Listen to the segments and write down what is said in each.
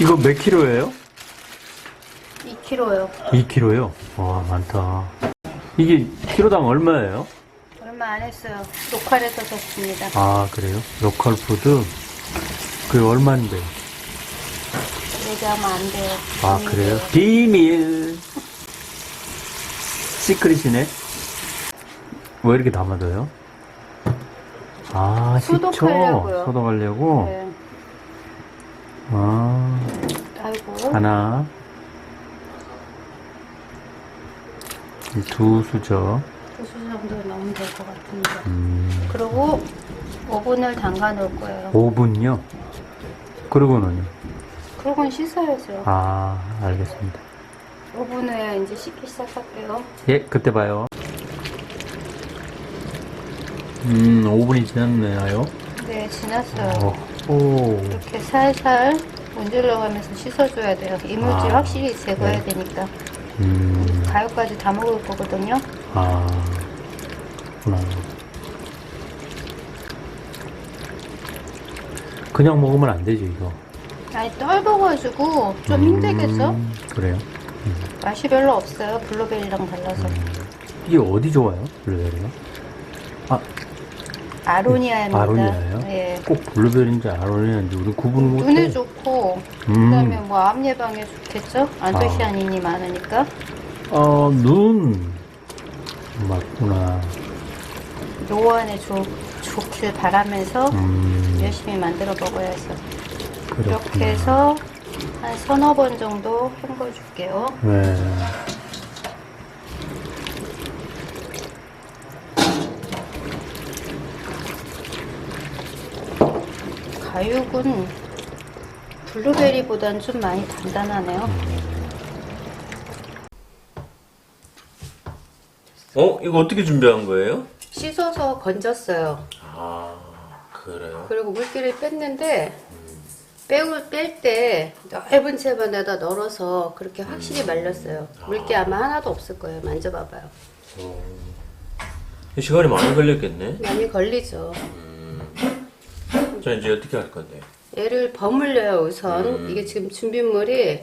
이거 몇 킬로예요? 2kg요. 2킬로요? 와, 많다. 이게 킬로당 얼마예요? 얼마 안 했어요. 로컬에서 샀습니다. 아, 그래요? 로컬 푸드? 그게 얼마인데? 얘기하면 안 돼요. 아, 그래요? 비밀. 시크릿이네? 왜 이렇게 담아둬요? 아, 식초. 소독하려고요. 소독하려고? 네. 아. 하나. 이두 수저. 두 수 정도 넣으면 될 것 같은데. 음, 그리고 오븐을 담가 놓을 거예요. 5분요? 그러고는요? 그러고는 씻어야죠. 아, 알겠습니다. 오븐에 이제 씻기 시작할게요. 예, 그때 봐요. 음, 5분이 지났네요. 네, 지났어요. 오, 오. 이렇게 살살 문질러 가면서 씻어줘야 돼요. 이물질 아, 확실히 제거해야 네. 되니까. 음, 가루까지 다 먹을 거거든요. 아, 그렇구나. 그냥 먹으면 안 되죠, 이거. 아니, 떫어가지고 좀 힘들겠죠? 음, 그래요? 맛이 별로 없어요. 블루베리랑 달라서. 이게 어디 좋아요, 블루베리가? 아, 아로니아입니다. 아로니아예요? 예. 꼭 블루베리인지 아로니아인지 우리 구분을 못해. 눈에 좋고, 음. 그다음에 뭐 암 예방에 좋겠죠? 안토시아닌이 많으니까. 어, 눈. 맞구나. 노안에 좋, 좋길 바라면서 음, 열심히 만들어 먹어야 해서. 그렇구나. 이렇게 해서 한 서너 번 정도 헹궈 줄게요. 네. 가육은 블루베리보다는 좀 많이 단단하네요. 어? 이거 어떻게 준비한 거예요? 씻어서 건졌어요. 아, 그래요? 그리고 물기를 뺐는데 빼올 뺄때 넓은 채반에다 널어서 그렇게 확실히 말렸어요. 물기 아마 하나도 없을 거예요. 만져봐봐요. 시간이 많이 걸렸겠네? 많이 걸리죠. 자, 이제 어떻게 할 건데? 얘를 버물려요 우선. 이게 지금 준비물이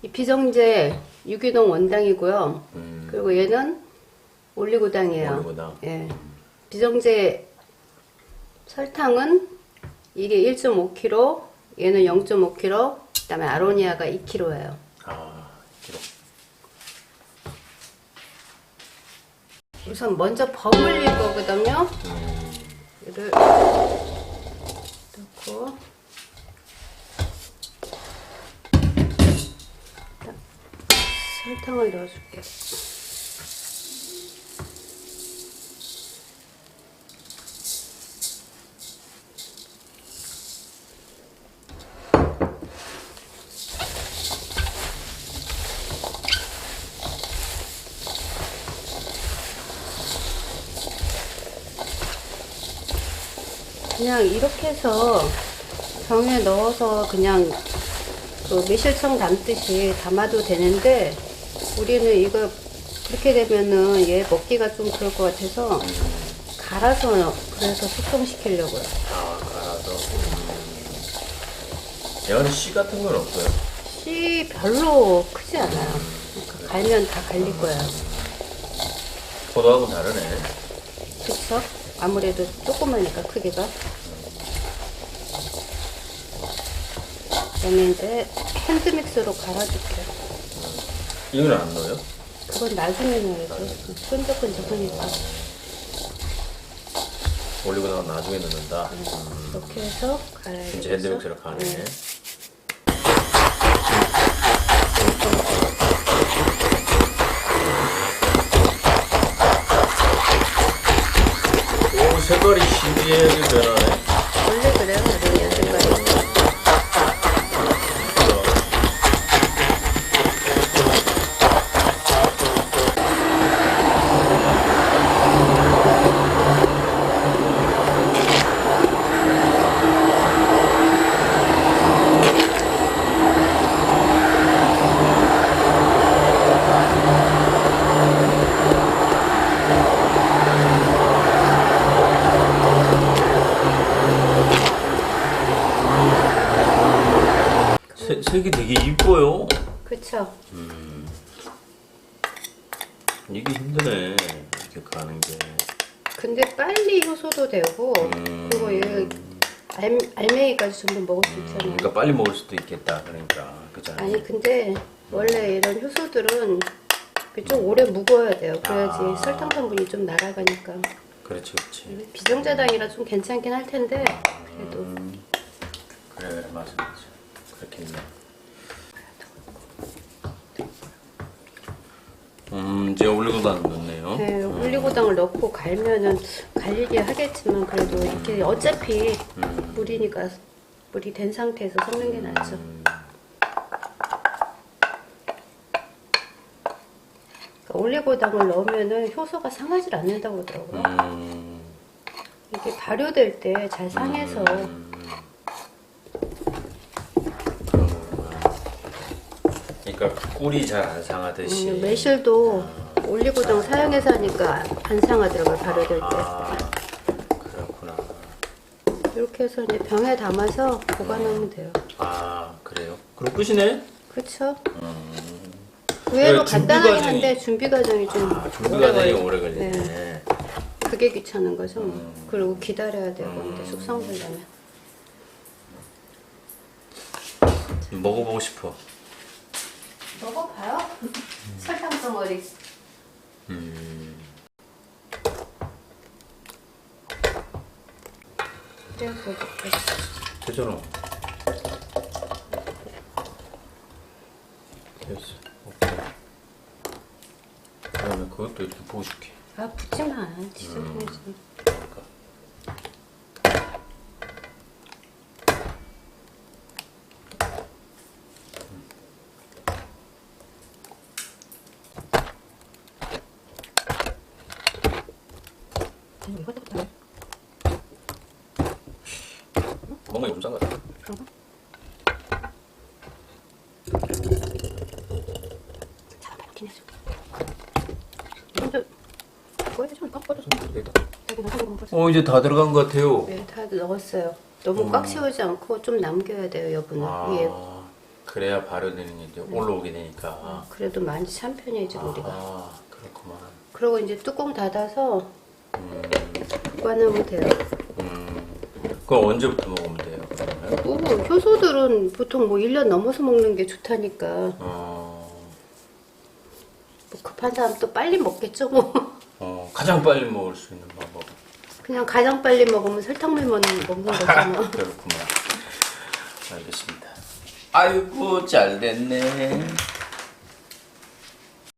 이 비정제 유기농 원당이고요. 음, 그리고 얘는 올리고당이에요. 올리고당. 예. 비정제 설탕은 이게 1.5kg, 얘는 0.5kg, 그다음에 아로니아가 2kg예요. 아, 이거. 우선 먼저 버물릴 거거든요. 얘를 넣고 설탕을 넣어줄게요. 그냥 이렇게 해서 병에 넣어서 그냥 그 매실청 담듯이 담아도 되는데 우리는 이거 그렇게 되면은 얘 먹기가 좀 그럴 것 같아서 갈아서 그래서 숙성시키려고요. 아, 갈아서. 얘는 씨 같은 건 없어요? 씨 별로 크지 않아요. 그러니까 갈면 다 갈릴 거예요. 포도하고 다르네. 그쵸? 아무래도 조그마니까 크기가. 그다음에 이제 핸드믹스로 갈아줄게요. 이건 안 넣어요? 그건 나중에 넣어야죠. 끈적끈적하니까. 올리고다가 나중에 넣는다. 이렇게 해서 갈아야겠죠. 이제 핸드믹스로 가네. 네. 오, 색깔이 신기하게 변하 색이 되게 이뻐요. 그쵸? 이게 힘드네. 이렇게 가는 게. 근데 빨리 효소도 되고 음. 그리고 얘 알, 알맹이까지 전부 먹을 수 있잖아요. 그러니까 빨리 먹을 수도 있겠다. 그러니까 그잖아요. 아니 근데 원래 이런 효소들은 좀 오래 묵어야 돼요. 그래야지 아. 설탕 성분이 좀 날아가니까. 그렇지, 그렇지. 비정자당이라 좀 괜찮긴 할 텐데 그래도 음, 그래, 맞아, 맞아. 그렇겠네. 음, 이제 올리고당 넣네요. 네, 올리고당을 넣고 갈면은 갈리게 하겠지만 그래도 이렇게 어차피 음. 물이니까 물이 된 상태에서 섞는 게 낫죠. 음, 그러니까 올리고당을 넣으면은 효소가 상하지 않는다고 그러더라고요. 음, 이게 발효될 때 잘 상해서 음. 그런 거구나. 그러니까 꿀이 잘 안 상하듯이. 음, 매실도 올리고당 사용해서 하니까 안 상하더라고요 발효될 때. 아, 그렇구나. 이렇게 해서 이제 병에 담아서 보관하면 돼요. 아, 그래요? 그럼 끝이네? 그렇죠? 음. 의외로 네, 준비 간단하긴 과정이- 한데 준비 과정이 좀 아, 준비 오래 과정이 걸려요. 오래 걸리네. 네. 그게 귀찮은 거죠. 음. 그리고 기다려야 되고 근데 숙성되려면 먹어보고 싶어. 먹어봐요. 설탕 덩어리. 음. 그래서 이렇게 되잖아. 됐어. 오케이. 그다음에 그것도 이렇게 부어줄게. 아 붙지 마. 진짜 음. 이것도 다 뭔가 것 같아. 그런가? 잠깐만 막히네 먼저 이거 여기 넣어서 먹어. 어 이제 다 들어간 것 같아요. 네, 다 넣었어요. 너무 꽉 채우지 않고 좀 남겨야 돼요, 여분은 위에. 아 그래야 발효되는 게 이제 올라오게 되니까. 그래도 많이 찬 편이지 우리가. 아 그렇구만. 그리고 이제 뚜껑 닫아서 음, 보 관하면 돼요. 음. 그럼 언제부터 먹으면 돼요? 그러면? 뭐 효소들은 보통 뭐 1년 넘어서 먹는 게 좋다니까. 어, 뭐 급한 사람 또 빨리 먹겠죠, 뭐. 어, 가장 빨리 먹을 수 있는 방법. 그냥 가장 빨리 먹으면 설탕물만 먹는 거잖아. 그렇구만. 알겠습니다. 아이고 잘 됐네.